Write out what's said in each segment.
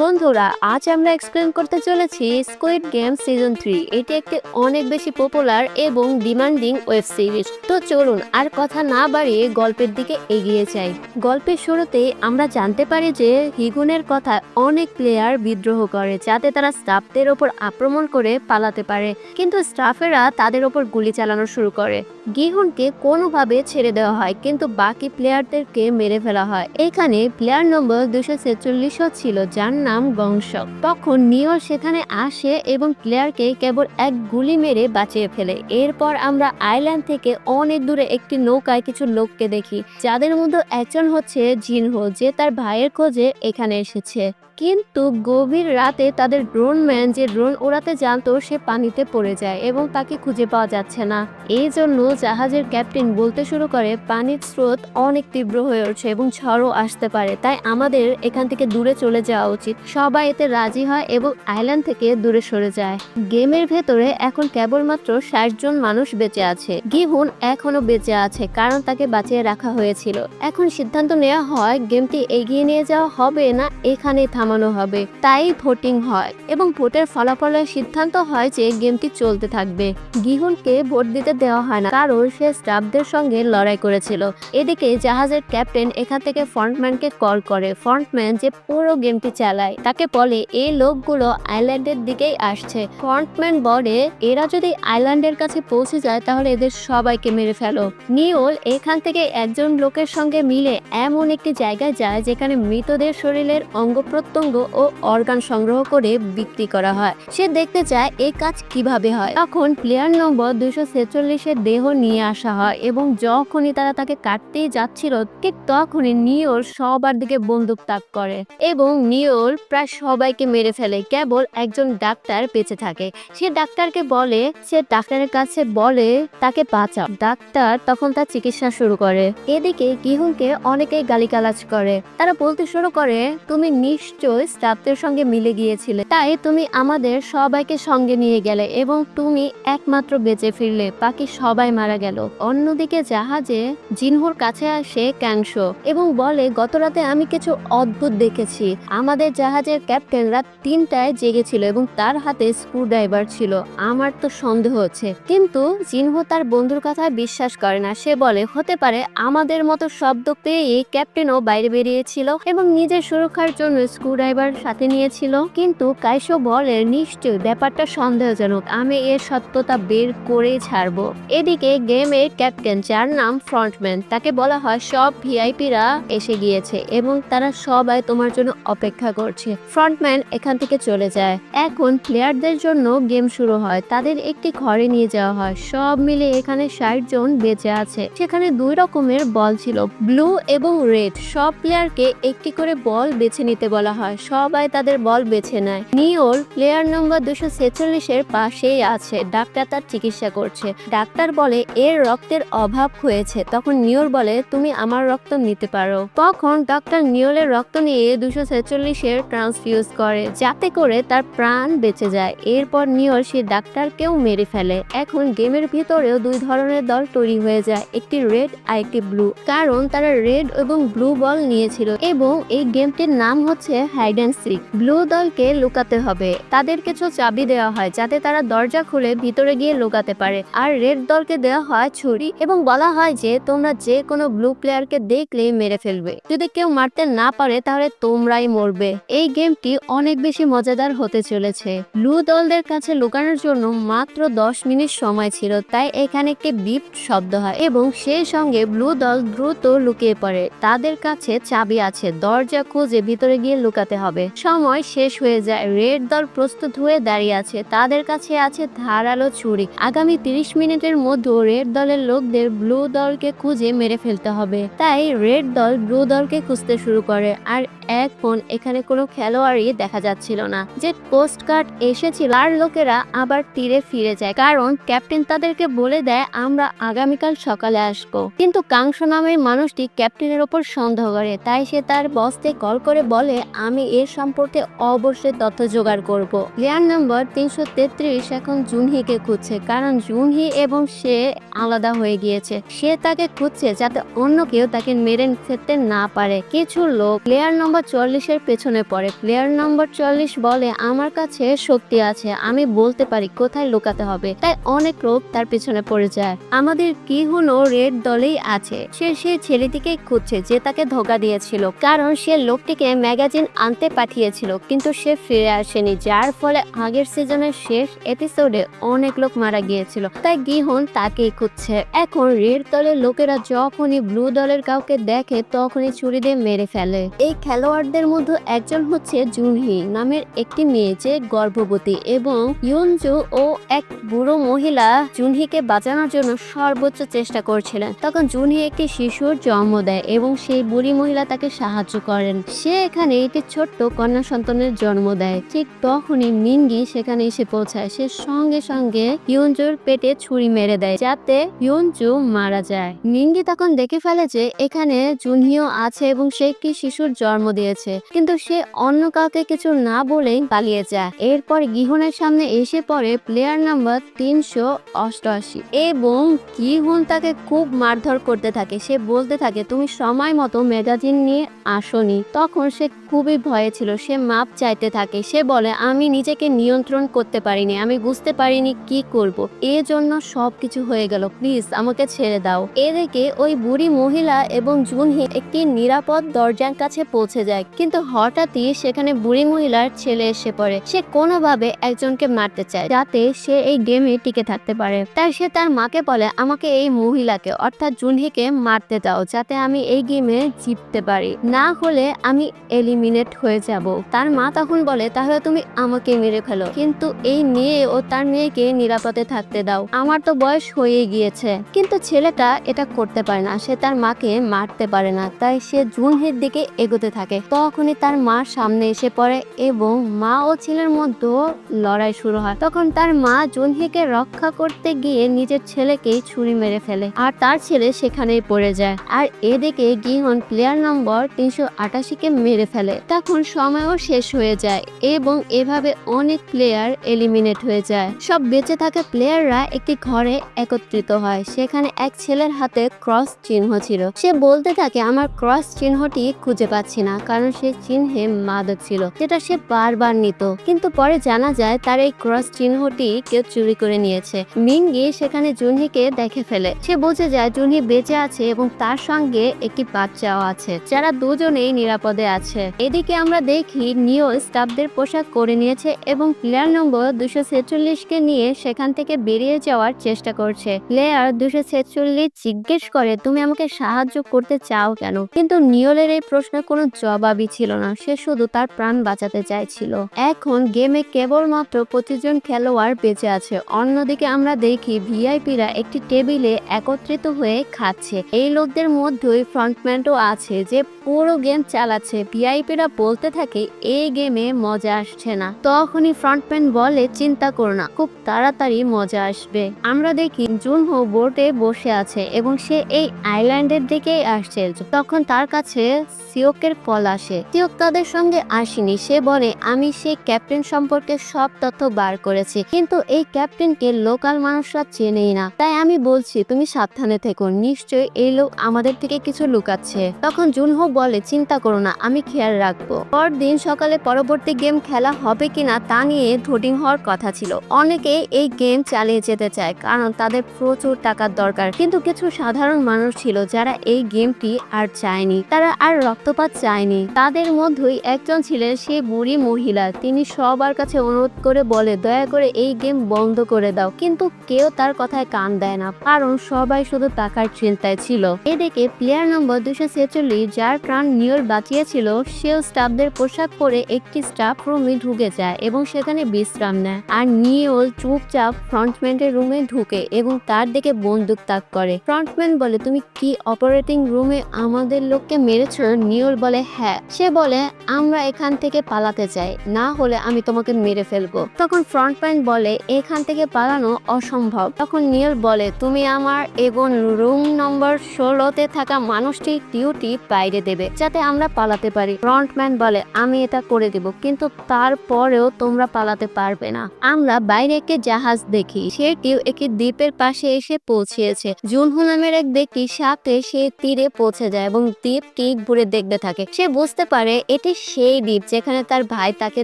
বন্ধুরা, আজ আমরা এক্সপ্লেন করতে চলেছি স্কুইড গেম সিজন থ্রি এটি একটি অনেক বেশি পপুলার এবং ডিমান্ডিং ওয়েব সিরিজ তো চলুন আর কথা না বাড়িয়ে গল্পের দিকে এগিয়ে যাই। গল্পের শুরুতেই আমরা জানতে পারি যে হিগুনের কথা অনেক প্লেয়ার বিদ্রোহ করে, যাতে তারা স্টাফদের ওপর আক্রমণ করে পালাতে পারে। কিন্তু স্টাফেরা তাদের ওপর গুলি চালানো শুরু করে। গিহুনকে কোনোভাবে ছেড়ে দেওয়া হয়, কিন্তু বাকি প্লেয়ারদেরকে মেরে ফেলা হয়। এখানে প্লেয়ার নম্বর দুশো ছেচল্লিশও ছিল, যার নাম গংশক। তখন নিও সেখানে আসে এবং প্লেয়ারকে কেবল এক গুলি মেরে বাঁচিয়ে ফেলে। এরপর আমরা আইল্যান্ড থেকে অনেক দূরে একটি নৌকায় কিছু লোককে দেখি, যাদের মধ্যে একজন হচ্ছে জিনহো, যে তার ভাইয়ের খোঁজে এখানে এসেছে। কিন্তু গভীর রাতে তাদের ড্রোন ম্যান যে ড্রোন ওড়াতে জানতো সে পানিতে পড়ে যায় এবং তাকে খুঁজে পাওয়া যাচ্ছে না। এই জন্য জাহাজের ক্যাপ্টেন বলতে শুরু করে, পানির স্রোত অনেক তীব্র হয়ে উঠছে এবং ঝড়ও আসতে পারে, তাই আমাদের এখান থেকে দূরে চলে যাওয়া উচিত। সবাই এতে রাজি হয় এবং আইল্যান্ড থেকে দূরে সরে যায়। গেমের ভেতরে এখন কেবলমাত্র ষাট জন মানুষ বেঁচে আছে। গিহুন এখনও বেঁচে আছে কারণ তাকে বাঁচিয়ে রাখা হয়েছিল। এখন সিদ্ধান্ত নেওয়া হয় গেমটি এগিয়ে নিয়ে যাওয়া হবে না এখানে থামানো হবে। তাই ভোটিং হয় এবং ভোটের ফলাফলের সিদ্ধান্ত হয় যে গেমটি চলতে থাকবে। গিহুনকে ভোট দিতে দেওয়া হয় না, কারণ সে স্টাফদের সঙ্গে লড়াই করেছিল। এদিকে জাহাজের ক্যাপ্টেন এখান থেকে ফ্রন্টম্যানকে কল করে। ফ্রন্টম্যান যে পুরো গেমটি চালায়, তাকে বলে, এই লোকগুলো আইল্যান্ডের দিকেই আসছে। ফ্রন্টম্যান বলে, এরা যদি আইল্যান্ডের কাছে পৌঁছে যায়, তাহলে এদের সবাইকে মেরে ফেলো। নিওল এখান থেকে একজন লোকের সঙ্গে মিলে এমন একটি জায়গায় যায়, যেখানে মৃতদের শরীরের অঙ্গ প্রত্যঙ্গ ও অর্গান সংগ্রহ করে বিক্রি করা হয়। সে দেখতে চায় এই কাজ কীভাবে হয়। তখন প্লেয়ার নম্বর দুশো ছেচল্লিশের দেহ নিয়ে আসা হয় এবং যখনই তারা তাকে কাটতেই যাচ্ছিল, ঠিক তখনই নিওর সবার দিকে বন্দুক তাক করে এবং নিওর প্রায় সবাইকে মেরে ফেলে। কেবল একজন ডাক্তার বেঁচে থাকে। সে ডাক্তারকে বলে, সে ডাক্তারের কাছে বলে, তাকে বাঁচাও। ডাক্তার তখন তার চিকিৎসা শুরু করে। এদিকে গিহুনকে অনেকেই গালিগালাজ করে। তারা বলতে শুরু করে, তুমি নিশ্চয় স্টাফদের সঙ্গে মিলে গিয়েছিলে। তাই তুমি আমাদের সবাইকে সঙ্গে নিয়ে গেলে এবং তুমি একমাত্র বেঁচে ফিরলে, বাকি সবাই মারা গেল। অন্যদিকে জাহাজে জিনহুর কাছে আসে ক্যাংশো এবং বলে গত রাতে আমি কিছু অদ্ভুত দেখেছি। আমাদের জাহাজের ক্যাপ্টেন রাত তিনটায় জেগেছিল এবং তার হাতে স্ক্রু ড্রাইভার ছিল। আমার তো সন্দেহ হচ্ছে। কিন্তু জিনহো তার বন্ধুর কথা বিশ্বাস করে না। সে বলে, হতে পারে আমাদের মতো শব্দ পেয়ে ক্যাপ্টেনও বাইরে বেরিয়েছিল এবং নিজের সুরক্ষার জন্য স্ক্রু ড্রাইভার সাথে নিয়েছিল। কিন্তু কাইশো বলে নিশ্চয় ব্যাপারটা সন্দেহজনক। আমি এর সত্যতা বের করেই ছাড়বো। এদিকে গেমের ক্যাপ্টেন যার নাম ফ্রন্টম্যান, তাকে বলা হয় সব ভিআইপিরা এসে গিয়েছে এবং তারা সবাই তোমার জন্য অপেক্ষা করছে। ফ্রন্টম্যান এখান থেকে চলে যায়। এখন প্লেয়ারদের জন্য গেম শুরু হয়। তাদের একটি ঘরে নিয়ে যাওয়া হয়। সব মিলে এখানে ষাট জন বেঁচে আছে। সেখানে দুই রকমের বল ছিল, ব্লু এবং রেড। সব প্লেয়ারকে একটি করে বল বেছে নিতে বলা হয়। সবাই তাদের বল বেছে নেয়। নিওর প্লেয়ার নম্বর দুশো ছেচল্লিশের পাশেই আছে, ডাক্তার তার চিকিৎসা করছে। ডাক্তার বলে, এর রক্তের অভাব হয়েছে। তখন নিওর বলে, তুমি আমার রক্ত নিতে পারো। তখন ডক্টর নিওলের রক্ত নিয়ে দুশো ছেচল্লিশের ট্রান্সফিউজ করে, যাতে করে তার প্রাণ বেঁচে যায়। এরপর নিওর সে ডাক্তারকেও মেরে ফেলে। এখন গেমের ভিতরেও দুই ধরনের দল তৈরি হয়ে যায়, একটি রেড আর একটি ব্লু। কারণ তারা রেড এবং ব্লু বল নিয়েছিল। এবং এই গেমটির নাম হচ্ছে হাইড অ্যান্ড সিক ব্লু দলকে লুকাতে হবে। তাদের কিছু চাবি দেওয়া হয় যাতে তারা দরজা খুলে ভিতরে গিয়ে লুকাতে পারে। আর রেড দলকে দেওয়া হয় ছুরি এবং বলা হয় যে তোমরা যে কোনো ব্লু প্লেয়ারকে দেখলেই মেরে ফেলবে। যদি কেউ মারতে না পারে তাহলে তোমরাই মরবে। এই গেমটি অনেক বেশি মজাদার হতে চলেছে। ব্লু দলদের কাছে লুকানোর জন্য মাত্র দশ মিনিট সময় ছিল, তাই এখানে একটি বিপ শব্দ হয় এবং সেই সঙ্গে ব্লু দল দ্রুত লুকিয়ে পড়ে। তাদের কাছে চাবি আছে। দরজা খুঁজে ভিতরে গিয়ে লুকাতে হবে। সময় শেষ হয়ে যায়। রেড দল প্রস্তুত হয়ে দাঁড়িয়ে আছে। তাদের কাছে আছে ধারালো ছুরি। আগামী তিরিশ মিনিটের মধ্যে রেড দলের লোকদের ব্লু দলকে খুঁজে মেরে ফেলতে হবে। তাই রেড দল ব্লু দলকে খুঁজতে শুরু করে। আর এখন এখানে কোনো খেলোয়াড়ই দেখা যাচ্ছিল না। যে পোস্ট কার্ড এসেছিল আর লোকেরা আবার তীরে ফিরে যায়। কারণ ক্যাপ্টেন তাদেরকে বলে দেয়, আমরা আগামীকাল সকালে আসব। কিন্তু কাংস নামের মানুষটি ক্যাপ্টেনের ওপর সন্দেহ করে। তাই সে তার বসকে কল করে বলে আমি এর সম্পর্কে অবশ্যই তথ্য জোগাড় করব। লেয়ার নম্বর তিনশো তেত্রিশ এখন জুনহিকে খুঁজছে, কারণ জুনহি এবং সে আলাদা হয়ে গিয়েছে। সে তাকে খুঁজছে যাতে অন্য কেউ তাকে মেরে ফেলতে না পারে। কিছু লোক প্লেয়ার নম্বর চল্লিশের পেছনে পড়ে। প্লেয়ার নম্বর চল্লিশ বলে, আমার কাছে শক্তি আছে, আমি বলতে পারি কোথায় লুকাতে হবে। তাই অনেক লোক তার পেছনে পড়ে যায়। আমাদের কি হলো রেড দলেই আছে। সে সেই ছেলেটিকে খুঁজছে যে তাকে ধোকা দিয়েছিল, কারণ সে লোকটিকে ম্যাগাজিন আনতে পাঠিয়েছিল, কিন্তু সে ফিরে আসেনি, যার ফলে আগের সিজনের শেষ এপিসোডে অনেক লোক মারা গিয়েছিল। তাই গিহন তাকেই খুঁজছে। এখন রেড দলের লোকেরা যখনই ব্লু দলের কাউকে দেখে, তখনই ছুরি দিয়ে মেরে ফেলে। এই খেলোয়াড়দের মধ্যে একজন হচ্ছে জুনহি নামের একটি মেয়ে যে গর্ভবতী এবং ইউনজু ও এক বুড়ো মহিলা জুনহিকে বাঁচানোর জন্য সর্বোচ্চ চেষ্টা করছিলেন। তখন জুনহি একটি শিশুর জন্ম দেয় এবং সেই বুড়ি মহিলা তাকে সাহায্য করেন। সে এখানে একটি ছোট্ট কন্যা সন্তানের জন্ম দেয়। ঠিক তখনই মিঙ্গি সেখানে এসে পৌঁছায়। সে সঙ্গে সঙ্গে ইউনজুর পেটে ছুরি মেরে দেয়, যাতে ইউনজু মারা যায়। মিঙ্গি তখন দেখে ফেলে যে এখানে জুনহিও আছে এবং সে একটি শিশুর জন্ম দিয়েছে। কিন্তু সে অন্য কাউকে কিছু না বলেই পালিয়ে যায়। এরপর গিহনের সামনে এসে পড়ে প্লেয়ার নাম্বার তিনশো অষ্টআশি। এবং গিহন তাকে খুব মারধর করতে থাকে। সে বলতে থাকে, তুমি সময় মতো ম্যাগাজিন নিয়ে আসনি। তখন সে খুবই ভয়ে ছিল। সে মাপ চাইতে থাকে। সে বলে, আমি নিজেকে নিয়ন্ত্রণ করতে পারিনি। আমি বুঝতে পারিনি কি করব। এর জন্য সবকিছু হয়ে গেল। প্লিজ, আমাকে ছেড়ে দাও। এদিকে ওই বুড়ি মহিলা এবং জুনহি একটি নিরাপদ দরজার কাছে পৌঁছে যায়। কিন্তু হঠাৎই সেখানে বুড়ি মহিলার ছেলে এসে পড়ে। সে কোনোভাবে একজনকে মারতে চায়, যাতে সে এই গেমে টিকে থাকতে পারে। তাই সে তার মাকে বলে, আমাকে এই মহিলাকে, অর্থাৎ জুনহিকে মারতে দাও, যাতে আমি এই গেমে জিততে পারি। না হলে আমি এলিমিনেট হয়ে যাব। তার মা তখন বলে, তাহলে তুমি আমাকে মেরে ফেলো। কিন্তু এই মেয়ে ও তার মেয়েকে নিরাপদে থাকতে দাও। আমার তো বয়স হয়ে গিয়েছে। কিন্তু ছেলেটা এটা করতে পারে না। সে তার মাকে মারতে পারে না। তাই সে জুনহির দিকে এগোতে থাকে। তখনই তার মা সামনে এসে পড়ে এবং মা ও ছেলের মধ্যে লড়াই শুরু হয়। তখন তার মা জুনহিকে রক্ষা করতে গিয়ে নিজের ছেলেকেই ছুরি মেরে ফেলে। আর তার ছেলে সেখানেই পড়ে যায়। আর এদিকে গিহন প্লেয়ার নম্বর তিনশো আটাশিকে মেরে ফেলে। তখন সময়ও শেষ হয়ে যায় এবং এভাবে অনেক প্লেয়ার এলিমিনেট হয়ে যায়। সব বেঁচে থাকা প্লেয়াররা একটি ঘরে একত্রিত হয়। সেখানে এক ছেলের হাতে ক্রস চিহ্ন ছিল। সে বলতে থাকে, আমার ক্রস চিহ্নটি খুঁজে পাচ্ছি না। কারণ সে চিহ্নে মাদক ছিল, যেটা সে বারবার নিত। কিন্তু পরে জানা যায়, তার এই ক্রস চিহ্নটি কেউ চুরি করে নিয়েছে। মিঙ্গি সেখানে জুনহিকে দেখে ফেলে। সে বুঝে যায়, জুনহি বেঁচে আছে এবং তার সঙ্গে একটি বাচ্চাও আছে, যারা দুজনেই নিরাপদে আছে। এদিকে আমরা দেখি, নিও স্টাফদের পোশাক করে নিয়েছে এবং প্লেয়ার নম্বর দুশো ছেচল্লিশকে নিয়ে সেখান থেকে বেরিয়ে যাওয়ার চেষ্টা করছে। প্লেয়ার দুশো ছেচল্লিশ জিজ্ঞেস করে, তুমি আমাকে সাহায্য করতে চাও কেন? কিন্তু নিয়লের এই প্রশ্নের কোনো জবাবই ছিল না, সে শুধু তার প্রাণ বাঁচাতে চাইছিল। এখন গেমে কেবলমাত্র পঁচিশ জন খেলোয়াড় বেঁচে আছে। অন্যদিকে আমরা দেখি, ভিআইপিরা একটি টেবিলে একত্রিত হয়ে খাচ্ছে। এই লোকদের মধ্যেই ফ্রন্টম্যানও আছে যে পুরো গেম চালাচ্ছে। ভিআইপিরা বলতে থাকে এই গেমে মজা আসছে না। তখনই ফ্রন্ট ফ্রন্টম্যান বলে, চিন্তা করো না, খুব তাড়াতাড়ি মজা আসবে। আমরা দেখি জুনহো বোটে বসে আছে এবং সে এই আইল্যান্ডের দিকেই আসছে। তখন তার কাছে সিওকের কল আসে। সিওক তাদের সঙ্গে আসেনি। সে বলে, আমি সেই ক্যাপ্টেন সম্পর্কে সব তথ্য বার করেছি, কিন্তু এই ক্যাপ্টেনকে লোকাল মানুষরা চেনেই না। তাই আমি বলছি, তুমি সাবধানে থেকো, নিশ্চয়ই এই লোক আমাদের থেকে কিছু লুকাচ্ছে। তখন জুনহো বলে, চিন্তা করো না, আমি খেয়াল রাখব পরদিন সকালে পরবর্তী গেম খেলা হবে কিনা তা নিয়ে ভোটিং হওয়ার কথা ছিল। অনেকে এই গেম চালিয়ে যেতে চায়, কারণ তাদের প্রচুর টাকার দরকার। কিন্তু কিছু সাধারণ মানুষ ছিল যারা এই গেমটি আর চায়নি। তারা আর রক্তপাত চায়নি। তাদের মধ্যেই একজন ছিলেন সেই বুড়ি মহিলা। তিনি সবার কাছে অনুরোধ করে বলে, দয়া করে এই গেম বন্ধ করে দাও। কিন্তু কেউ তার কথায় কান দেয় না, কারণ সবাই শুধু টাকার চিন্তায় ছিল। এদিকে প্লেয়ার নম্বর দুশো ছেচল্লিশ, যার প্রাণ নিয়র বাঁচিয়েছিল, সেও স্টাফদের পোশাক পরে একটি স্টাফ রুমে ঢুকে যায় এবং সেখানে বিশ্রাম নেয় আর নিয়ল চুপচাপ ফ্রন্টম্যানের রুমে ঢুকে এবং তার দিকে বন্দুক তাক করে। ফ্রন্টম্যান বলে, তুমি কি অপারেটিং রুমে আমাদের লোককে মেরেছ? নিয়ল বলে হ্যাঁ। সে বলে, আমরা এখান থেকে পালাতে চাই, না হলে আমি তোমাকে মেরে ফেলব। তখন ফ্রন্টম্যান বলে, এখান থেকে পালানো অসম্ভব। তখন নিয়ল বলে, তুমি আমার এবং রুম নম্বর ষোলোতে থাকা মানুষটি ডিউটি বাইরে দেবে, যাতে আমরা পালাতে পারি। ফ্রন্টম্যান বলে, আমি এটা করে দেব, কিন্তু তারপরেও তোমরা পালাতে পারবে না। আমরা বাইরে একটি জাহাজ দেখি, সেটিও একটি দ্বীপের পাশে এসে পৌঁছেছে। জুনহু নামের এক ব্যক্তি সাথে সে তীরে পৌঁছে যায় এবং দ্বীপটি ঘুরে দেখতে থাকে। সে বুঝতে পারে এটি সেই দ্বীপ যেখানে তার ভাই তাকে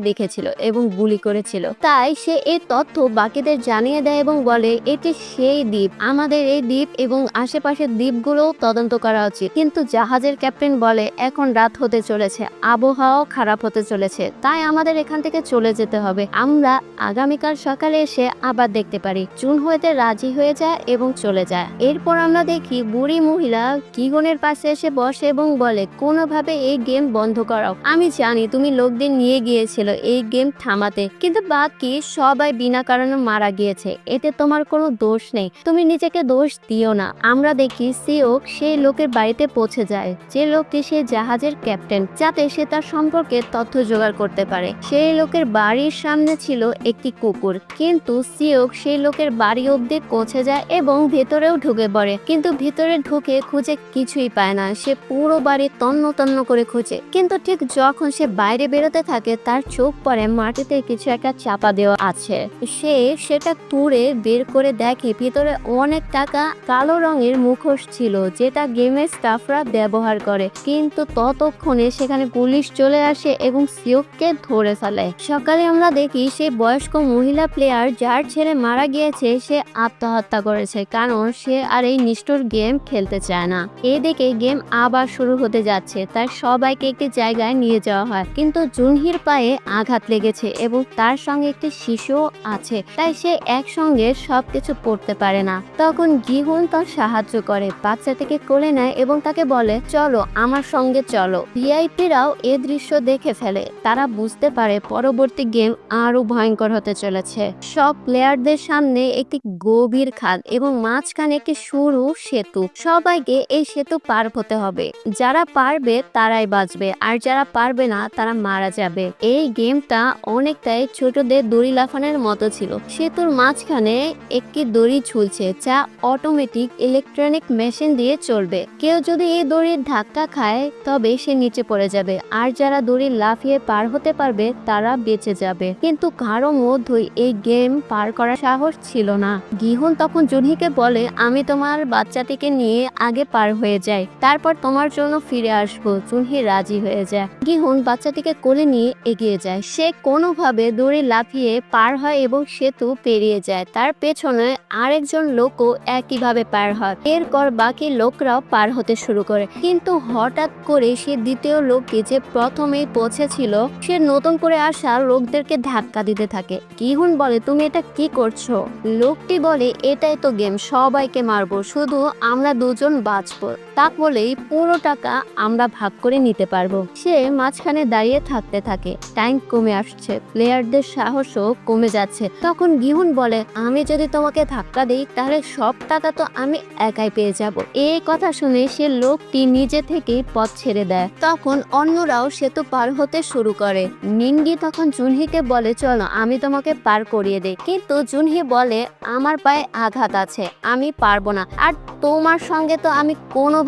দেখেছিল এবং গুলি করেছিল। তাই সে এই তথ্য বাকিদের জানিয়ে দেয় এবং বলে, এটি সেই দ্বীপ। আমাদের এই দ্বীপ এবং আশেপাশের দ্বীপগুলো তদন্ত করা উচিত। কিন্তু জাহাজের ক্যাপ্টেন বলে, এখন রাত হতে চলেছে। আবহাওয়াও খারাপ হতে চলেছে, তাই আমাদের এখান থেকে চলে যেতে হবে। আমরা আগামীকাল সকালে এসে আবার দেখতে পারি। চুন হইতে রাজি হয়ে যায় এবং চলে যায়। এরপর আমরা দেখি বুড়ি মহিলা কিগনের পাশে এসে বসে এবং বলে, কোনোভাবে এই গেম বন্ধ করাও। আমি জানি তুমি লোকদের নিয়ে গিয়েছিল এই গেম থামাতে, কিন্তু বাকি সবাই বিনা কারণে মারা গিয়েছে। এতে তোমার কোনো দোষ নেই। তুমি নিজেকে দোষ দিও না। আমরা দেখি সিওক সেই লোকের বাড়িতে পৌঁছে যায়। যে লোকটি সে জাহাজের ক্যাপ্টেন, যাতে সে তার সম্পর্কে তথ্য জোগাড় করতে পারে। সেই লোকের বাড়ির সামনে ছিল একটি কুকুর। কিন্তু সিওক সেই লোকের বাড়ি অব্দি পৌঁছে যায় এবং ভেতরেও ঢুকে পড়ে। কিন্তু ভেতরে ঢুকে খুঁজে কিছুই পায় না। সে পুরো বাড়ি তন্ন তন্ন করে খুঁজে। কিন্তু ঠিক যখন সে বাইরে বেরোতে থাকে, তার চোখ পরে মাটিতে কিছু একটা চাপা দেওয়া আছে। সে সেটা তুড়ে বের করে দেখে ভিতরে অনেক টাকা কালো রঙের মুখোশ ছিল, যেটা গেমের স্টাফরা ব্যবহার করে। কিন্তু ততক্ষণে সেখানে পুলিশ চলে আসে এবং সিওককে ধরে ফেলে। সকালে আমরা দেখি সেই বয়স্ক মহিলা প্লেয়ার যার ছেলে মারা গিয়েছে, সে আত্মহত্যা করেছে কারণ সে আর এই নিষ্ঠুর গেম খেলতে চায় না। এদিকে গেম আবার শুরু হতে যাচ্ছে, তাই সবাইকে একটি জায়গায় নিয়ে যাওয়া হয়। কিন্তু জুনহির পায়ে আঘাত লেগেছে এবং তার সঙ্গে একটি শিশুও আছে, তাই সে একসঙ্গে সবকিছু পড়তে পারে না। তখন গিহুন তার সাহায্য করে, বাচ্চাটিকে কোলে নেয় এবং তাকে বলে, চলো, আমার সঙ্গে চলো। ভিআইপিরাও এ দৃশ্য দেখে ফেলে। তারা বুঝতে পারে পরবর্তী গেম আরও ভয়ঙ্কর হতে চলেছে। সব প্লেয়ারদের সামনে একটি গভীর খাদ এবং মাঝখানে একটি সরু সেতু। সবাইকে এই সেতু পার হতে হবে। যারা পারবে তারাই বাঁচবে, আর যারা পারবে না তারা মারা যাবে। এই গেমটা অনেকটাই ছোটদের দড়ি লাফানোর মতো ছিল। সেতুর মাঝখানে একটি দড়ি ঝুলছে যা অটোমেটিক ইলেকট্রনিক মেশিন দিয়ে চলবে। কেউ যদি এই দড়ির ধাক্কা খায়, তবে সে নিচে পড়ে যাবে আর যারা দড়ি লাফিয়ে পার হতে পারবে, তারা বেঁচে যাবে। কিন্তু কারও মধ্যই এই গেম পার করার সাহস ছিল না। গিহন তখন জুনহিকে বলে, আমি তোমার বাচ্চাটিকে নিয়ে আগে পার হয়ে যাই। তারপর তোমার জন্য ফিরে আসব জুনহি রাজি হয়ে যায়। গিহুন বাচ্চাটিকে কোলে নিয়ে এগিয়ে যায়। সে কোনোভাবে দড়ি লাফিয়ে পার হয় এবং সেতু পেরিয়ে যায়। তার পেছনে আরেকজন লোকও একইভাবে পার হয়। এরপর বাকি লোকরাও পার হতে শুরু করে। কিন্তু হঠাৎ করে সে দ্বিতীয় লোকটি যে প্রথমেই পৌঁছেছিল, সে নতুন করে আসা লোকদেরকে ধাক্কা দিতে থাকে। গিহুন বলে, তুমি এটা কি করছ? লোকটি বলে, এটাই তো গেম, সবাইকে মারবো, শুধু আমরা দুজন বাঁচবো। তা বলেই পুরো টাকা আমরা ভাগ করে নিতে পারব। সে মাঝখানে দাঁড়িয়ে থাকতে থাকে। টাইম কমে আসছে। প্লেয়ারদের সাহসও কমে যাচ্ছে। তখন গিহুন বলে, আমি যদি তোমাকে ধাক্কা দিই, তাহলে সব টাকা তো আমি একাই পেয়ে যাব। এই কথা শুনে সে লোকটি নিজে থেকেই পথ ছেড়ে দেয়। তখন অন্যরাও সেতু পার হতে শুরু করে। নিন্ডি তখন জুনহিকে বলে, চলো, আমি তোমাকে পার করিয়ে দেই। কিন্তু জুনহি বলে, আমার পায়ে আঘাত আছে, আমি পারব না। আর তোমার সঙ্গে তো আমি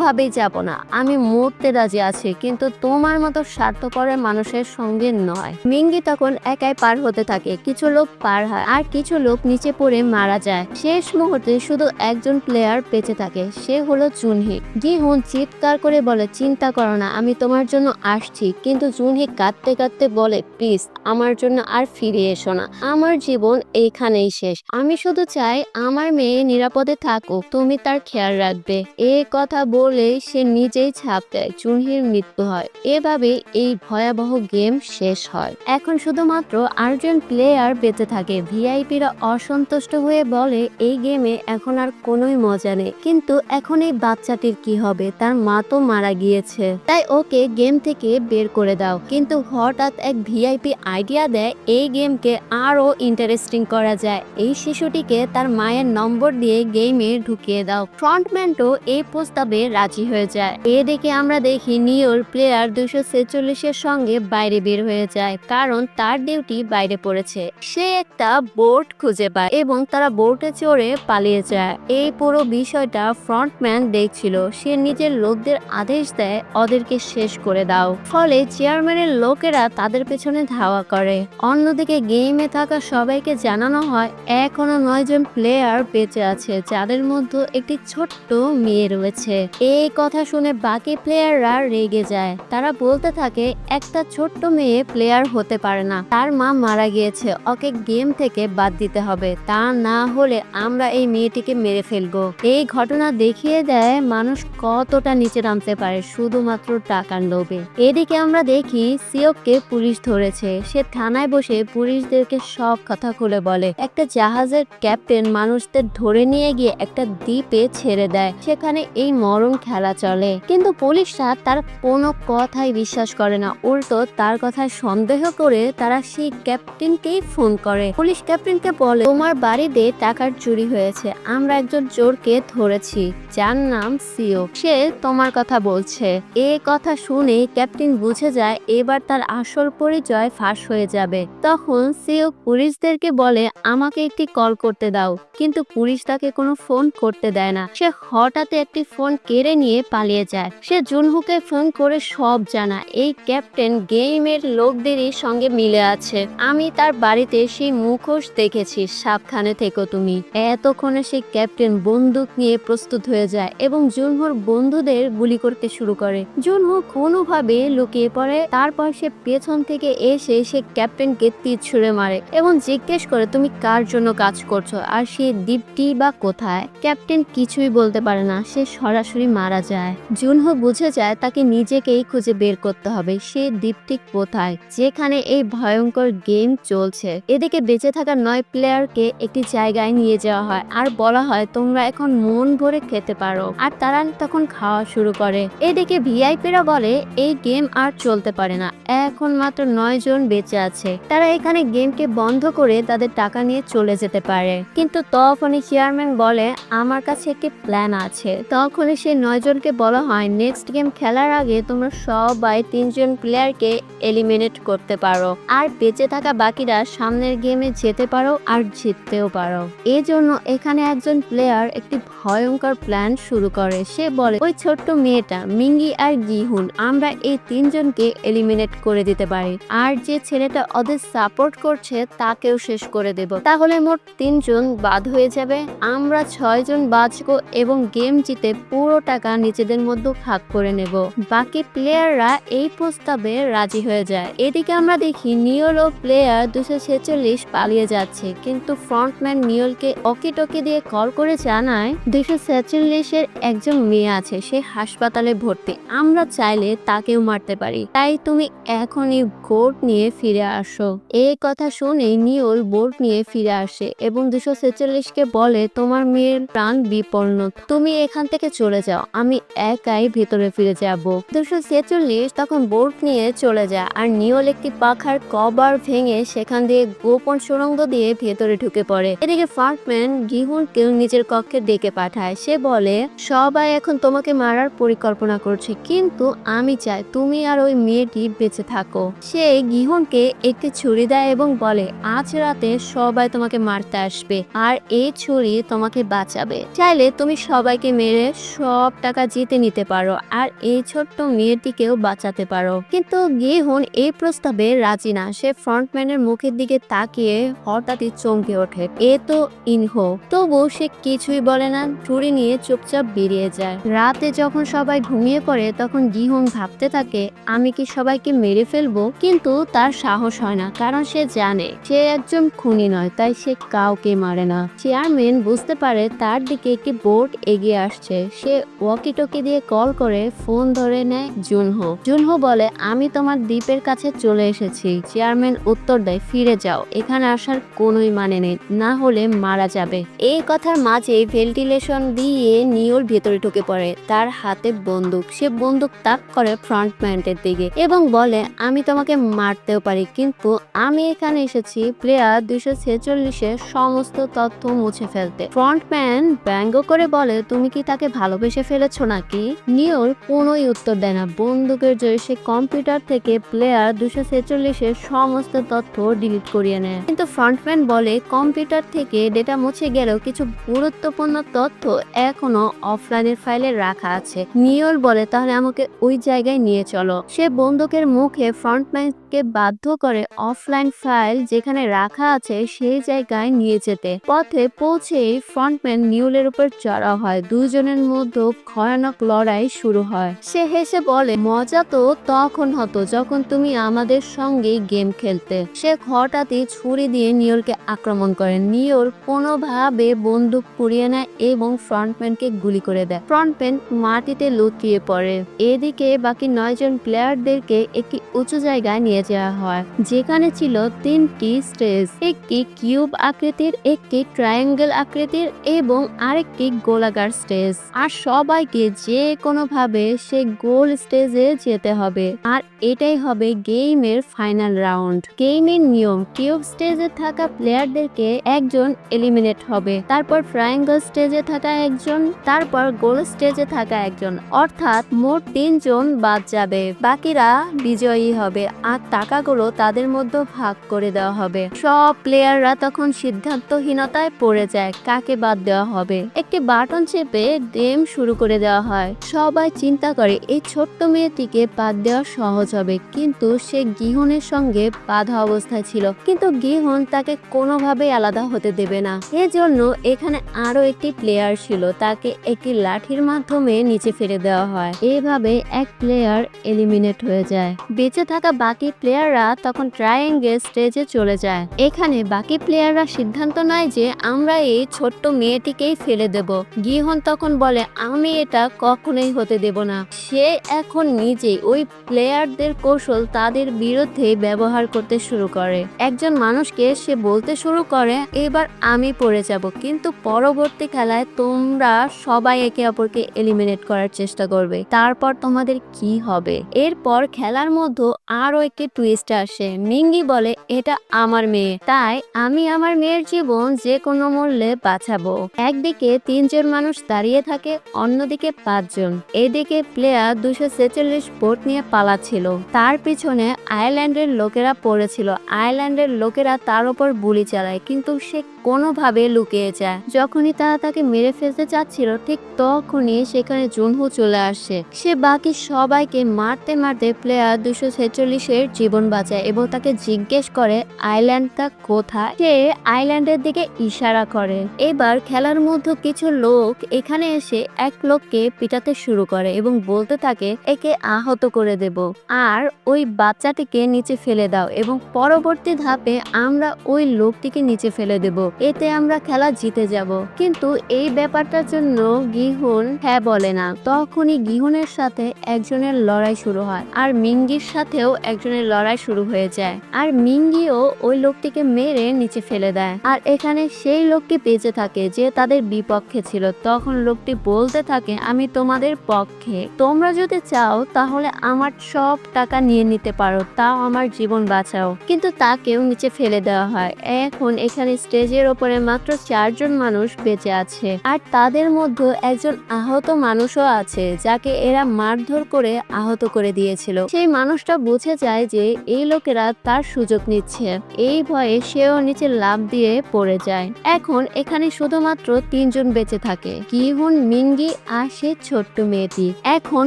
কোনোভাবেই যাব না। আমি মরতে রাজি আছি, কিন্তু তোমার মতো স্বার্থপরের মানুষের সঙ্গে নয়। মিঙ্গি তখন একাই পার হতে থাকে। কিছু লোক পার হয় আর কিছু লোক নিচে পড়ে মারা যায়। শেষ মুহূর্তে শুধু একজন প্লেয়ার বেঁচে থাকে। সে হলো জুনহি। গিহুন চিৎকার করে বলে, চিন্তা করো না, আমি তোমার জন্য আসছি। কিন্তু জুনহি কাঁদতে কাঁদতে বলে, প্লিজ, আমার জন্য আর ফিরে এসো না। আমার জীবন এইখানেই শেষ। আমি শুধু চাই আমার মেয়ে নিরাপদে থাকুক। তুমি তার খেয়াল রাখবে। এ কথা বলে সে নিজেই ছাপ দেয় জুনহির মৃত্যু হয়। এভাবে এই ভয়াবহ গেম শেষ হয়। এখন শুধুমাত্র আটজন প্লেয়ার বেঁচে থাকে। ভিআইপিরা অসন্তুষ্ট হয়ে বলে, এই গেমে এখন আর কোনোই মজা নেই। কিন্তু এখন এই বাচ্চাটির কি হবে? তার মা তো মারা গিয়েছে। তাই ওকে গেম থেকে বের করে দাও। কিন্তু হঠাৎ এক ভিআইপি আইডিয়া দেয়, এই গেমকে আরও ইন্টারেস্টিং করা যায়। এই শিশুটিকে তার মায়ের নম্বর দিয়ে গেমে ঢুকিয়ে দাও। ফ্রন্টম্যানও এই প্রস্তাবে রাজি হয়ে যায়। এ দেখে আমরা দেখি নিওর প্লেয়ার দুশো ছেচল্লিশের সঙ্গে বাইরে বের হয়ে যায়, কারণ তার ডিউটি বাইরে পড়েছে। সে একটা বোট খুঁজে পায় এবং তারা বোটে চড়ে পালিয়ে যায়। এই পুরো বিষয়টা ফ্রন্টম্যান দেখছিল। সে নিজের লোকদের আদেশ দেয়, ওদেরকে শেষ করে দাও। ফলে চেয়ারম্যানের লোকেরা তাদের পেছনে ধাওয়া করে। অন্যদিকে গেমে থাকা সবাইকে জানানো হয়, এখনও নয়জন প্লেয়ার বেঁচে আছে, যাদের মধ্যে একটি ছোট্ট মেয়ে রয়েছে। এই কথা শুনে বাকি প্লেয়াররা রেগে যায়। তারা বলতে থাকে, একটা ছোট্ট মেয়ে প্লেয়ার হতে পারে না। তার মা মারা গিয়েছে। ওকে গেম থেকে বাদ দিতে হবে। তা না হলে আমরা এই মেয়েটিকে মেরে ফেলব। এই ঘটনা দেখিয়ে দেয় মানুষ কতটা নিচে নামতে পারে, শুধুমাত্র টাকার লোভে। এদিকে আমরা দেখি সিওককে পুলিশ ধরেছে। সে থানায় বসে পুলিশদেরকে সব কথা খুলে বলে। একটা জাহাজের ক্যাপ্টেন মানুষদের ধরে নিয়ে গিয়ে একটা দ্বীপে ছেড়ে দেয়। সেখানে এই মরণ খেলা চলে। কিন্তু পুলিশরা তার কোনো কথাই বিশ্বাস করে না। উল্টো তার কথায় সন্দেহ করে তারা সেই ক্যাপ্টেনকেই ফোন করে। পুলিশ ক্যাপ্টেনকে বলে, তোমার বাড়িতে টাকার চুরি হয়েছে। আমরা একজন চোরকে ধরেছি। যার নাম সিও। সে তোমার কথা বলছে। এ কথা শুনে ক্যাপ্টেন বুঝে যায়, এবার তার আসল পরিচয় ফাঁস হয়ে যাবে। তখন সিও পুলিশদেরকে বলে, আমাকে একটি কল করতে দাও। কিন্তু পুলিশ তাকে কোনো ফোন করতে দেয় না। সে হঠাৎ একটি ফোন কেড়ে নিয়ে পালিয়ে যায়। সে জুনহুকে ফোন করে সব জানা। এই ক্যাপ্টেন গেমের লোকদেরই সঙ্গে মিলে আছে। আমি তার বাড়িতে সেই মুখোশ দেখেছি। সাবধানে থেকো তুমি। এতক্ষণে সেই ক্যাপ্টেন বন্দুক নিয়ে প্রস্তুত হয়ে যায় এবং জুনহুর বন্ধুদের গুলি করতে শুরু করে। জুনহু কোনোভাবে লুকিয়ে পড়ে। তারপর সে পেছন থেকে এসে সে ক্যাপ্টেনকে তীর ছুঁড়ে মারে এবং জিজ্ঞেস করে, তুমি কার জন্য কাজ করছ? আর সে দ্বীপটি বা কোথায়? ক্যাপ্টেন কিছুই বলতে পারে না। সে সরাসরি মারা যায়। জুনহো বুঝে যায় তাকে নিজেকেই খুঁজে বের করতে হবে। সে দ্বীপটি কোথায়? যেখানে এই ভয়ঙ্কর গেম চলছে। এদিকে বেঁচে থাকা নয় প্লেয়ারকে একটি জায়গায় নিয়ে যাওয়া হয়। আর বলা হয়, তোমরা এখন মন ভরে খেতে পারো। আর তারা তখন খাওয়া শুরু করে। এদিকে ভিআইপিরা বলে, এই গেম আর চলতে পারে না। এখন মাত্র নয় জন বেঁচে আছে। তারা এখানে গেমকে বন্ধ করে তাদের টাকা নিয়ে চলে যেতে পারে। কিন্তু তখনই চেয়ারম্যান বলে, আমার কাছে একটি প্ল্যান আছে। তখনই সেই নয় জনকে বলা হয় নেক্সট গেম খেলার আগে তোমরা সবাই তিনজন প্লেয়ারকে এলিমিনেট করতে পারো। আর বেঁচে থাকা বাকিরা সামনের গেমে যেতে পারো আর জিততেও পারো। এই জন্য এখানে একজন প্লেয়ার একটি ভয়ঙ্কর প্ল্যান শুরু করে। সে বলে, ওই ছোট্ট মেয়েটা, মিঙ্গি আর গিহুন, আমরা এই তিনজনকে এলিমিনেট করে দিতে পারি। আর যে ছেলেটা ওদের সাপোর্ট করছে, তাকেও শেষ করে দেব। তাহলে মোট তিনজন বাদ হয়ে যাবে। আমরা ছয়জন বাঁচবো এবং গেম জিতে পুরো টাকা নিজেদের মধ্যে ভাগ করে নেব। বাকি প্লেয়াররা এই প্রস্তাবে রাজি হয়ে যায়। এদিকে আমরা দেখি নিয়ল ও প্লেয়ার দুশো ছেচল্লিশ পালিয়ে যাচ্ছে। কিন্তু ফ্রন্টম্যান নিয়লকে অকি টকি দিয়ে কল করে জানায়, দুশো ছেচল্লিশের একজন মেয়ে আছে, সে হাসপাতালে ভর্তি। আমরা চাইলে তাকেও মারতে পারি। তাই তুমি এখনই বোট নিয়ে ফিরে আসো। এই কথা শুনে নিয়ল বোট নিয়ে ফিরে আসে এবং দুশো ছেচল্লিশকে বলে, তোমার মেয়ের প্রাণ বিপন্ন। তুমি এখান থেকে চলে যাও। আমি একাই ভেতরে ফিরে যাব। দুশো ছেচল্লিশ তখন বোট নিয়ে চলে যায় আর নিয়ল একটি পাখার কভার ভেঙে সেখান দিয়ে গোপন সুড়ঙ্গ দিয়ে ভেতরে ঢুকে পড়ে। এদিকে ফার্টম্যান গিহুনকেও নিজের কক্ষে ডেকে পাঠায়। সে বলে, সবাই এখন তোমাকে মারার পরিকল্পনা করছে, কিন্তু আমি চাই তুমি আর ওই মেয়েটি বেঁচে থাকো। সে গিহনকে একটি ছুরি দেয় এবং বলে, আজ রাতে সবাই তোমাকে মারতে আসবে, আর এই ছুরি তোমাকে বাঁচাবে। চাইলে তুমি সবাইকে মেরে সব টাকা জিতে নিতে পারো আর এই ছোট্ট মেয়েটিকেও বাঁচাতে পারো। কিন্তু গিহুন এই প্রস্তাবে রাজি না। সে ফ্রন্টম্যানের মুখের দিকে তাকিয়ে হঠাৎই চমকে ওঠে। এ তো ইনহো। তবু সে কিছুই বলে না ছুরি নিয়ে চুপচাপ বেরিয়ে যায়। রাতে যখন সবাই ঘুমিয়ে পড়ে, তখন গিহুন ভাবতে থাকে, আমি কি সবাইকে মেরে ফেলব? কিন্তু তার সাহস হয় না, কারণ সে জানে, সে একজন খুনি নয়, তাই সে কাউকে মারে না। চেয়ারম্যান বুঝতে পারে তার দিকে একটি বোর্ড এগিয়ে আসছে। সে ওয়াকি টকি দিয়ে কল করে ফোন ধরে নেয় জুনহো জুনহো বলে, আমি তোমার দ্বীপের কাছে চলে এসেছি। চেয়ারম্যান উত্তর দেয়, ফিরে যাও। এখানে আসার কোনোই মানে নেই। না হলে মারা যাবে। এই কথার মাঝে ভেন্টিলেশন দিয়ে নিওর ভেতরে ঢুকে পড়ে। তার হাতে বন্দুক। সে বন্দুক তাক করে ফ্রন্ট ফ্রন্টম্যানের দিকে এবং বলে, আমি তোমাকে মারতেও পারি, কিন্তু আমি এখানে এসেছি প্লেয়ার দুইশো ছেচল্লিশের সমস্ত তথ্য মুছে ফেলতে। ফ্রন্ট ফ্রন্টম্যান ব্যঙ্গ করে বলে, তুমি কি তাকে ভালোবেসে ফেলেছো নাকি? নিওর কোনোই উত্তর দেয় না। বন্দুকের জয়ে সে কম্পিউটার থেকে প্লেয়ার দুশো ছেচল্লিশের সমস্ত তথ্য ডিলিট করিয়ে নেয়। কিন্তু ফ্রন্টম্যান বলে, কম্পিউটার থেকে ডেটা মুছে গেলেও কিছু গুরুত্বপূর্ণ তথ্য এখনও অফলাইনের ফাইলে রাখা আছে। নিয়ল বলে, তাহলে আমাকে ওই জায়গায় নিয়ে চলো। সে বন্দুকের মুখে ফ্রন্টম্যানকে বাধ্য করে অফলাইন ফাইল যেখানে রাখা আছে সেই জায়গায় নিয়ে যেতে। পথে পৌঁছেই ফ্রন্টম্যান নিউলের উপর চড়া হয়। দুজনের মধ্যে ভয়ানক লড়াই শুরু হয়। সে হেসে বলে, মজা তো তখন হতো যখন তুমি আমাদের সঙ্গে গেম খেলতে সে হঠাৎই ছুরি দিয়ে নিয়রকে আক্রমণ করে। নিয়র কোনোভাবে বন্দুক পুড়িয়ে নেয় এবং ফ্রন্টম্যানকে গুলি করে দেয়। ফ্রন্টম্যান মাটিতে লুটিয়ে পড়ে। এদিকে বাকি নয়জন প্লেয়ারদেরকে একটি উঁচু জায়গায় নিয়ে যাওয়া হয়, যেখানে ছিল তিনটি স্টেজ। একটি কিউব আকৃতির, একটি ট্রায়াঙ্গেল আকৃতির এবং আরেকটি গোলাকার স্টেজ। আর সবাইকে যে কোনো ভাবে সে গোল স্টেজে যেতে হবে। আর এটাই হবে গেমের ফাইনাল রাউন্ড। গেমের নিয়ম কিউব স্টেজে থাকা প্লেয়ারদেরকে একজন এলিমিনেট হবে, তারপর ট্রায়াঙ্গেল স্টেজে থাকা একজন, তারপর গোল স্টেজে থাকা একজন, অর্থাৎ মোট তিনজন বাদ যাবে। বাকিরা বিজয়ী হবে, আর টাকাগুলো তাদের মধ্যে ভাগ করে দেওয়া হবে। সব প্লেয়াররা তখন সিদ্ধান্তহীনতায় পড়ে যায়, কাকে বাদ দেওয়া হবে। একটি বাটন চেপে গেম শুরু করে দেওয়া হয়। সবাই চিন্তা করে, এই ছোট্ট মেয়েটিকে বাদ দেওয়া সহজ হবে। কিন্তু সে গিহনের সঙ্গে বাধা অবস্থায় ছিল। কিন্তু গিহন তাকে কোনোভাবেই আলাদা হতে দেবে না। এজন্য এখানে আরও একটি প্লেয়ার ছিল। তাকে একটি লাঠির মাধ্যমে নিচে ফেলে দেওয়া হয়। এভাবে এক প্লেয়ার এলিমিনেট হয়ে যায়। বেঁচে থাকা বাকি প্লেয়াররা তখন ট্রায়াঙ্গেল স্টেজে চলে যায়। এখানে বাকি প্লেয়াররা সিদ্ধান্ত নেয় যে, আমরা এই ছোট্ট মেয়েটিকেই ফেলে দেব। গিহন তখন বলে আমি এটা কখনোই হতে দেব না। সে এখন নিজেই ওই প্লেয়ারদের কৌশল তাদের বিরুদ্ধে ব্যবহার করতে শুরু করে। একজন মানুষকে সে বলতে শুরু করে, এবার আমি পড়ে যাব। কিন্তু পরবর্তী খেলায় তোমরা সবাই একে অপরকে এলিমিনেট করার চেষ্টা করবে। তারপর তোমাদের কি হবে? এরপর খেলার মধ্যে আরও একটি টুইস্ট আসে। মিঙ্গি বলে, এটা আমার মেয়ে। তাই আমি আমার মেয়ের জীবন যে কোনো মূল্যে বাঁচাবো। একদিকে তিনজন মানুষ দাঁড়িয়ে থাকে অন্যদিকে পাঁচজন। এদিকে প্লেয়ার দুশো ছেচল্লিশ বোট নিয়ে পালাচ্ছিল। তার পিছনে আয়ারল্যান্ডের লোকেরা পড়েছিল। আয়ারল্যান্ডের লোকেরা তার উপর বুলি চালায়, কিন্তু সে কোনোভাবে লুকিয়ে যায়। যখনই তারা তাকে মেরে ফেলতে চাচ্ছিল, ঠিক তখনই সেখানে জুনহু চলে আসে। সে বাকি সবাইকে মারতে মারতে প্লেয়ার দুশো ছেচল্লিশের জীবন বাঁচায় এবং তাকে জিজ্ঞেস করে, আইল্যান্ডটা কোথায়? সে আইল্যান্ডের দিকে ইশারা করে। এবার খেলার মধ্যে কিছু লোক এখানে এসে এক লোককে পিটাতে শুরু করে এবং বলতে থাকে, একে আহত করে দেব। আর ওই বাচ্চাটিকে নিচে ফেলে দাও এবং পরবর্তী ধাপে আমরা ওই লোকটিকে নিচে ফেলে দেব। এতে আমরা খেলা জিতে যাব। কিন্তু এই ব্যাপারটার জন্য গিহুন হ্যাঁ বলে না। তখনই গিহুনের সাথে একজনের লড়াই শুরু হয় আর মিঙ্গির সাথেও একজনের লড়াই শুরু হয়ে যায়। আর মিঙ্গিও ওই লোকটিকে মেরে নিচে ফেলে দেয়। আর এখানে সেই লোকটি বেঁচে থাকে যে তাদের বিপক্ষে ছিল। তখন লোকটি বলতে থাকে, আমি তোমাদের পক্ষে। তোমরা যদি চাও তাহলে আমার সব টাকা নিয়ে নিতে পারো। তাও আমার জীবন বাঁচাও। কিন্তু তাকেও নিচে ফেলে দেওয়া হয়। এখন এখানে স্টেজের ওপরে মাত্র চারজন মানুষ বেঁচে আছে। আর তাদের মধ্যে একজন আহত মানুষও আছে, যাকে এরা মারধর করে আহত করে দিয়েছিল। সেই মানুষটা বুঝে যায় যে এই লোকেরা তার সুযোগ নিচ্ছে। এই ভয়ে সেও নিচে লাভ দিয়ে পড়ে যায়। এখন এখানে শুধুমাত্র তিনজন বেঁচে থাকে, কিহুন, মিঙ্গি আর সে ছোট্ট মেয়েটি। এখন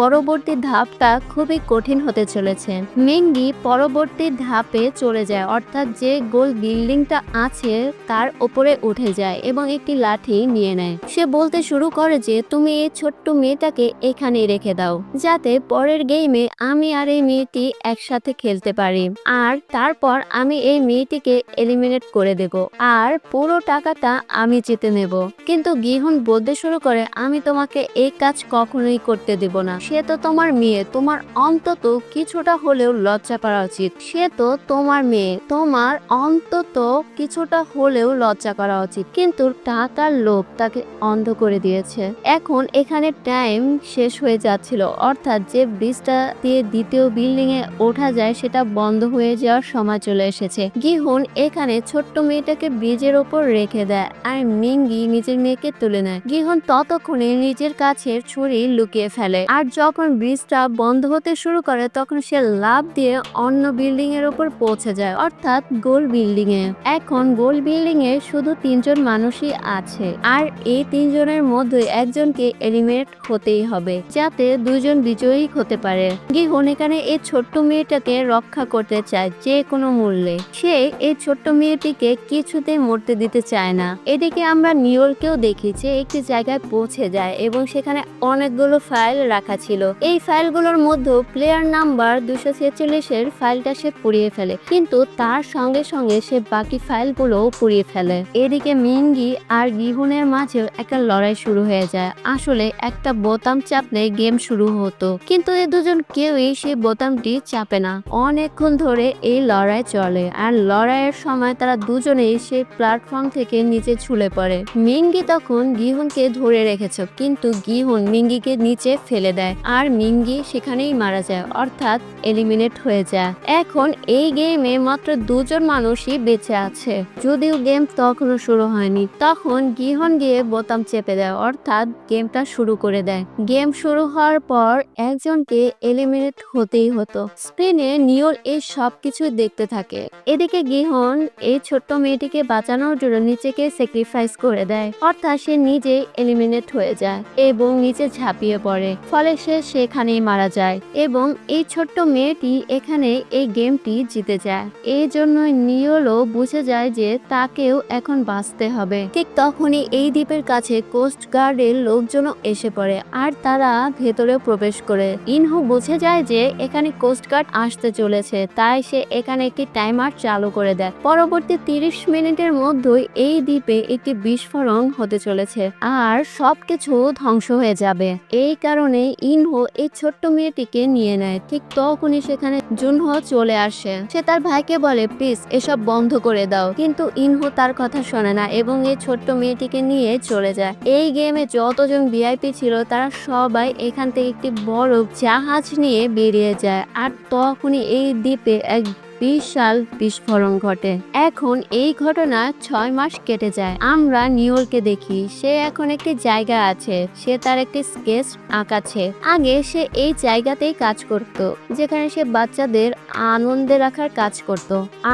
পরবর্তী ধাপটা খুবই কঠিন হতে চলেছে। মিঙ্গি পরবর্তী ধাপে চলে যায়, অর্থাৎ যে গোল বিল্ডিংটা আছে, তার ওপরে উঠে যায় এবং একটি লাঠি নিয়ে নেয়। সে বলতে শুরু করে যে, তুমি এই ছোট্ট মেয়েটাকে এখানে রেখে দাও, যাতে পরের গেমে আমি আর এই মেয়েটি একসাথে খেলতে পারি। আর তারপর আমি এই মেয়েটিকে এলিমিনেট করে দেব, আর পুরো টাকাটা আমি জিতে নেব। কিন্তু গিহুন বলতে শুরু করে, আমি তোমাকে এই কাজ কখনোই করতে দেব না। সে তো তোমার মেয়ে, তোমার অন্তত কিছুটা হলেও লজ্জা করা উচিত। সে তো তোমার মেয়ে, তোমার অন্তত কিছুটা হলেও লজ্জা করা উচিত। কিন্তু টাকার লোভ তাকে অন্ধ করে দিয়েছে। এখন এখানে টাইম শেষ হয়ে যাচ্ছিল। অর্থাৎ যে ব্রিজটা দিয়ে দ্বিতীয় বিল্ডিং এ ওঠা যায়, সেটা বন্ধ হয়ে যাওয়ার সময় চলে এসেছে। গিহুন এখানে ছোট্ট মেয়েটাকে ব্রিজের ওপর রেখে দেয় আর মিঙ্গি নিজের মেয়েকে তুলে নেয়। গিহুন ততক্ষণে নিজের কাছে ছুরি লুকিয়ে ফেলে। আর যখন ব্রিজটা বন্ধ হতে শুরু করে, তখন সে লাভ দিয়ে অন্য বিল্ডিং এর উপর পৌঁছে যায়, অর্থাৎ গোল বিল্ডিং এ। এখন গোল বিল্ডিং এ শুধু তিনজন মানুষই আছে। আর এই তিনজনের মধ্যে একজনকে এলিমিনেট হতেই হবে, যাতে দুজন বিজয়ী হতে পারে। গিহুন এই ছোট্ট মেয়েটাকে রক্ষা করতে চায় যে কোনো মূল্যে। সে এই ছোট্ট মেয়েটিকে কিছুতে মরতে দিতে চায় না। এদিকে আমরা নিউইয়র্কেও দেখি যে একটি জায়গায় পৌঁছে যায় এবং সেখানে অনেকগুলো ফাইল রাখা ছিল। এই ফাইলগুলোর মধ্যে প্লেয়ার নাম্বার দুশো ছেচল্লিশের ফাইলটা সে পুড়িয়ে ফেলে। কিন্তু তার সঙ্গে সঙ্গে সে বাকি ফাইলগুলোও পুড়িয়ে ফেলে। এদিকে মিঙ্গি আর গিহুনের মাঝেও একটা লড়াই শুরু হয়ে যায়। আসলে একটা বোতাম চাপলে গেম শুরু হতো। কিন্তু এই দুজন কেউই সেই বোতামটি চাপে না। অনেকক্ষণ ধরে এই লড়াই চলে আর লড়াইয়ের সময় তারা দুজনেই সেই প্ল্যাটফর্ম থেকে নিচে ছুলে পড়ে। মিঙ্গি তখন গিহুনকে ধরে রেখেছে, কিন্তু গিহুন মিঙ্গিকে নিচে ফেলে দেয় আর মিঙ্গি সেখানেই মারা যায়, অর্থাৎ এলিমিনেট হয়ে যায়। এখন এই গেমে মাত্র দুজন মানুষই বেঁচে আছে। যদিও গেম তখনও শুরু হয়নি। তখন গিহন গিয়ে বোতাম চেপে দেয়, অর্থাৎ গেমটা শুরু করে দেয়। গেম শুরু হওয়ার পর একজনকে এলিমিনেট হতেই হতো। স্ক্রিনে নিওর এই সব কিছু দেখতে থাকে। এদিকে গিহন এই ছোট্ট মেয়েটিকে বাঁচানোর জন্য নিজেকে স্যাক্রিফাইস করে দেয়, অর্থাৎ সে নিজে এলিমিনেট হয়ে যায় এবং নিচে ঝাঁপিয়ে পড়ে। ফলে সে সেখানেই মারা যায় এবং এই ছোট্ট মেয়েটি এখানে এই গেমটি জিতে যায়। এই জন্য নিওলও বুঝে যায় যে তাকেও এখন বাঁচতে হবে। ঠিক তখনই এই দ্বীপের কাছে কোস্ট গার্ডের লোকজনও এসে পড়ে আর তারা ভেতরেও প্রবেশ করে। ইনহো বুঝে যায় যে এখানে কোস্ট গার্ড আসতে চলেছে, তাই সে এখানে একটি টাইমার চালু করে দেয়। পরবর্তী তিরিশ মিনিটের মধ্যেই এই দ্বীপে একটি বিস্ফোরণ হতে চলেছে আর সবকিছু ধ্বংস হয়ে যাবে। এই কারণে ইনহো এই ছোট্ট মেয়েটিকে নিয়ে নেয়। ঠিক তখনই সেখানে জুনহো চলে আসে। সে তার ভাইকে বলে প্লিজ এসব বন্ধ করে দাও। কিন্তু ইনহো তার কথা শোনে না এবং এই ছোট্ট মেয়েটিকে নিয়ে চলে যায়। এই গেমে যতজন ভিআইপি ছিল, তারা সবাই এখান থেকে একটি বড় জাহাজ নিয়ে বেরিয়ে যায়। আর তখনই এই দ্বীপে এক বিশাল বিস্ফোরণ ঘটে। এখন এই ঘটনা ছয় মাস কেটে যায়। আমরা নিউলকে দেখি, সে এখন একটি জায়গা আছে, সে তার একটি স্কেচ আঁকাছে আগে সে এই জায়গাতেই কাজ করত, যেখানে সে বাচ্চাদের আনন্দে রাখার কাজ করত।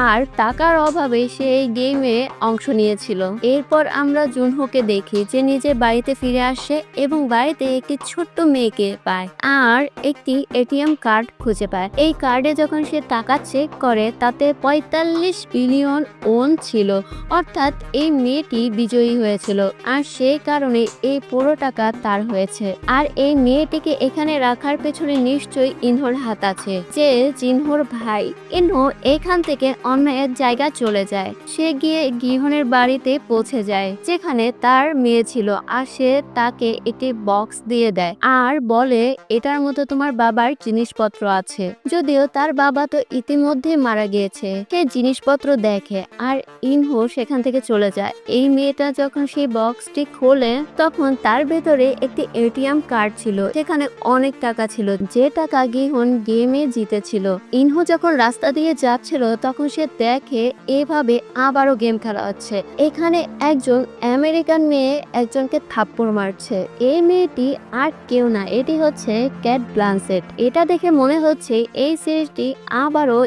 আর টাকার অভাবে সে এই গেমে অংশ নিয়েছিল। এরপর আমরা জুনহোকে দেখি, যে নিজের বাড়িতে ফিরে আসে এবং বাড়িতে একটি ছোট্ট মেয়েকে পায়। আর একটি এটিএম কার্ড খুঁজে পায়। এই কার্ডে যখন সে টাকা চেক করে তাতে পঁয়তাল্লিশ বিলিয়ন ওন ছিল। অর্থাৎ এই মেয়েটি বিজয়ী হয়েছিল। আর সেই কারণে এই পুরো টাকা তার হয়েছে। আর এই মেয়েটিকে এখানে রাখার পেছনে নিশ্চয়ই ইনহোর হাত আছে। যে জিনহোর ভাই ইনহো এখান থেকে অন্য এক জায়গা চলে যায়। সে গিয়ে গিহনের বাড়িতে পৌঁছে যায়, যেখানে তার মেয়ে ছিল। আর সে তাকে একটি বক্স দিয়ে দেয়। আর বলে, এটার মতো তোমার বাবার জিনিসপত্র আছে। যদিও তার বাবা তো ইতিমধ্যে মারা গিয়েছে। সে জিনিসপত্র দেখে আর ইনহো সেখান থেকে চলে যায়। এই মেয়েটা যখন সেই বক্সটি খোলে, তখন তার ভেতরে একটি এটিএম কার্ড ছিল। সেখানে অনেক টাকা ছিল। যে টাকা গিহন গেমে জিতেছিল। ইনহো যখন রাস্তা দিয়ে যাচ্ছিল, তখন সে দেখে এভাবে আবারও গেম খেলা হচ্ছে। এখানে একজন আমেরিকান মেয়ে একজনকে থাপ্পড় মারছে। এই মেয়েটি আর কেউ না, এটি হচ্ছে ক্যাট ব্লান্সেট। এটা দেখে মনে হচ্ছে এই সিরিজটি আবারও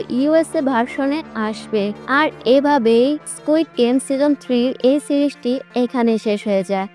ইউএসএ ভার্সনে আসবে। আর এভাবেই স্কুইড গেম সিজন থ্রি এই সিরিজটি এখানে শেষ হয়ে যায়।